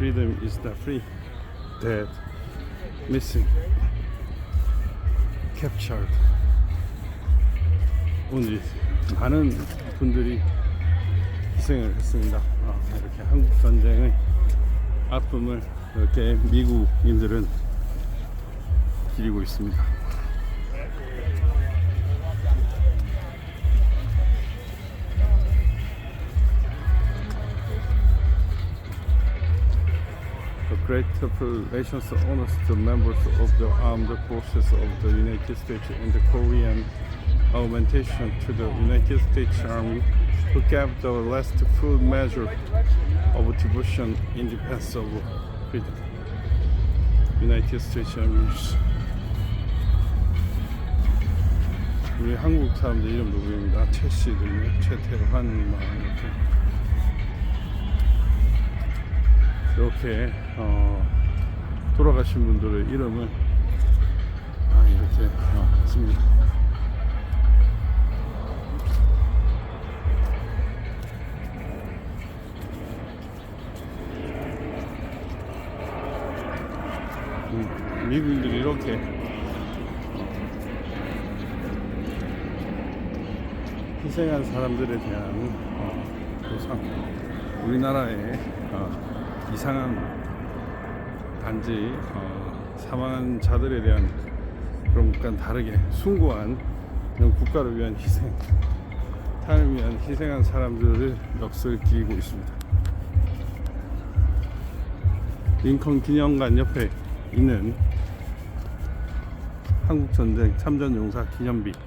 freedom is the free that missing captured 오늘 많은 분들이 희생을 했습니다. 어, 이렇게 한국 전쟁의 아픔을 이렇게 미국인들은 기리고 있습니다. The great populations honors the members of the armed forces of the United States and the Korean augmentation to the United States Army who gave the last full measure of devotion in defense of freedom. United States Army. 우리 한국 사람들 이름도 보입니다. 최 씨들, 최태환, 막 이렇게 이렇게 어, 돌아가신 분들의 이름을 아, 이렇게 어, 씁니다. 음, 미국인들이 이렇게 어, 희생한 사람들에 대한 어, 보상 우리나라의 어, 이상한 단지 어, 사망한 자들에 대한 그런 것과는 다르게 숭고한 그런 국가를 위한 희생 타를 위한 희생한 사람들을 넋을 기리고 있습니다. 링컨 기념관 옆에 있는 한국전쟁 참전용사 기념비입니다.